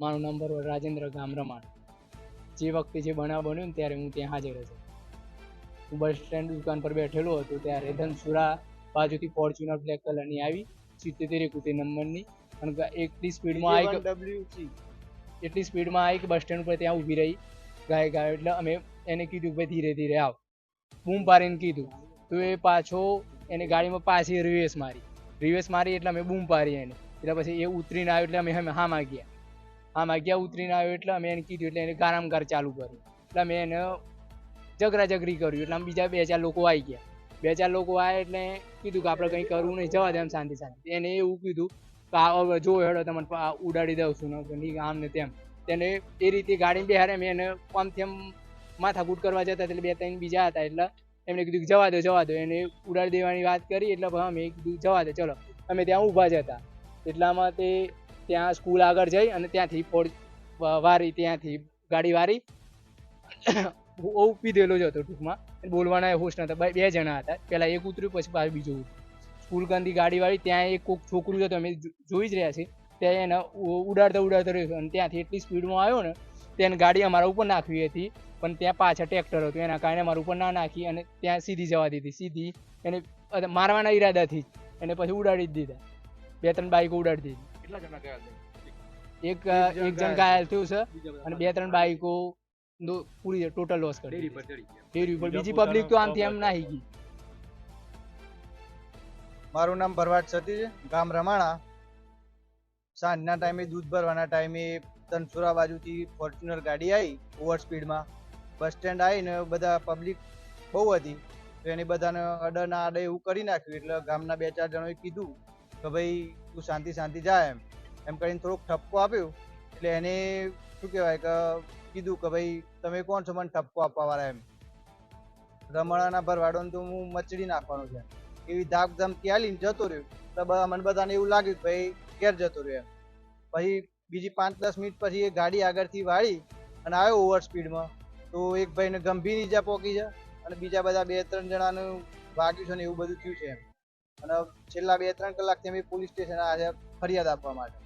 મારું નંબર હોય રાજેન્દ્ર ગામ રમાણ જે વખતે જે બનાવ બન્યો ને ત્યારે હું ત્યાં હાજર હતો. હું બસ સ્ટેન્ડ દુકાન પર બેઠેલો હતો ત્યારે ધનસુરા બાજુથી ફોર્ચ્યુનર બ્લેક કલરની આવી સિત્તેર એકુતેર નંબરની અને એટલી સ્પીડમાં આવી એટલી સ્પીડમાં આવી કે બસ સ્ટેન્ડ ઉપર ત્યાં ઊભી રહી. ગાય ગાય એટલે અમે એને કીધું કે ભાઈ ધીરે ધીરે આવ. બૂમ પાડીને કીધું. તો એ પાછો એને ગાડીમાં પાછી રિવેસ મારી. રિવેસ મારી એટલે અમે બૂમ પાડી એને. એટલે પછી એ ઉતરીને આવ્યો એટલે અમે હા હામાં હામાં ગયા ઉતરીને આવ્યો એટલે અમે એને કીધું એટલે એને ગારામગાર ચાલુ કર્યું. એટલે અમે એને જગરા જગરી કર્યું. એટલે આમ બીજા બે ચાર લોકો આવી ગયા. બે ચાર લોકો આવ્યા એટલે કીધું કે આપણે કંઈ કરવું નહીં, જવા દે એમ શાંતિ શાંતિ. એને એવું કીધું કે આ જો હેડો તમને ઉડાડી દઉં છું ને આમ ને તેમ. તેને એ રીતે ગાડી બેહારે મેં એને આમ માથાકૂટ કરવા જતા એટલે બે ત્રણ બીજા હતા એટલે એમણે કીધું જવા દો જવા દો. એને ઉડાડી દેવાની વાત કરી એટલે અમે કીધું જવા દે, ચલો. અમે ત્યાં ઊભા જ હતા. એટલામાં તે ત્યાં સ્કૂલ આગળ જઈ અને ત્યાંથી ફોડ વારી, ત્યાંથી ગાડી વારી. ઉપી દેલો જ હતો ટૂંકમાં. બોલવાના હોશ હતા. બે જણા હતા. પહેલાં એક ઉતર્યું, પછી પાછું બીજું ઉતર્યું. સ્કૂલ ગંદી ગાડી વાળી, ત્યાં એક કોક છોકરું હતું. અમે જોઈ જ રહ્યા છીએ. ત્યાં એને ઉડાડતા ઉડાડતો રહ્યો અને ત્યાંથી એટલી સ્પીડમાં આવ્યો ને તેને ગાડી અમારા ઉપર નાખવી હતી. પણ ત્યાં પાછળ ટ્રેક્ટર હતું. એના કારણે અમારા ઉપર ના નાખી અને ત્યાં સીધી જવા દીધી. સીધી એને મારવાના ઈરાદાથી જ. એને પછી ઉડાડી જ દીધા. બે, ત્રણ બાઈકો ઉડાડી દીધી. કેટલા જણા ગયા છે? એક એક જણ ઘાયલ થયું છે અને બે ત્રણ બાઈકો નો પૂરી ટોટલ લોસ કરી ડેરી. પર ડેરી ઉપર બીજી પબ્લિક તો આમથી એમ નાહી ગઈ. મારું નામ ભરવાડ સતી છે ગામ રમાણા. સાંજના ટાઈમે દૂધ ભરવાના ટાઈમે તનસુરા બાજુથી ફોર્ચ્યુનર ગાડી આવી ઓવર સ્પીડમાં બસ સ્ટેન્ડ આવીને બધા પબ્લિક બહુ હતી. તો એને બધાને અડે ના અડે એવું કરી નાખ્યું. એટલે ગામના બે ચાર જણોએ કીધું કે ભાઈ તું શાંતિ શાંતિ જા એમ. એમ કરીને થોડોક ઠપકો આપ્યો. એટલે એને શું કહેવાય કે કીધું કે ભાઈ, તમે કોણ છો? મને ઠપકો આપવા વાળા એમ. રમણાના ભરવાડોને તો હું મચડી નાખવાનો છે. એવી ધાક ધમકી આલીને જતો રહ્યો. તો મને બધાને એવું લાગ્યું ભાઈ, ઘેર જતો રહ્યો એમ. પછી બીજી પાંચ દસ મિનિટ પછી એ ગાડી આગળથી વાળી અને આવ્યો ઓવર સ્પીડમાં. તો એક ભાઈને ગંભીર ઈજા પહોંચી છે અને બીજા બધા બે ત્રણ જણાનું વાગ્યું છે ને એવું બધું થયું છે એમ. અને છેલ્લા બે ત્રણ કલાકથી અમે પોલીસ સ્ટેશન આવ્યા ફરિયાદ આપવા માટે.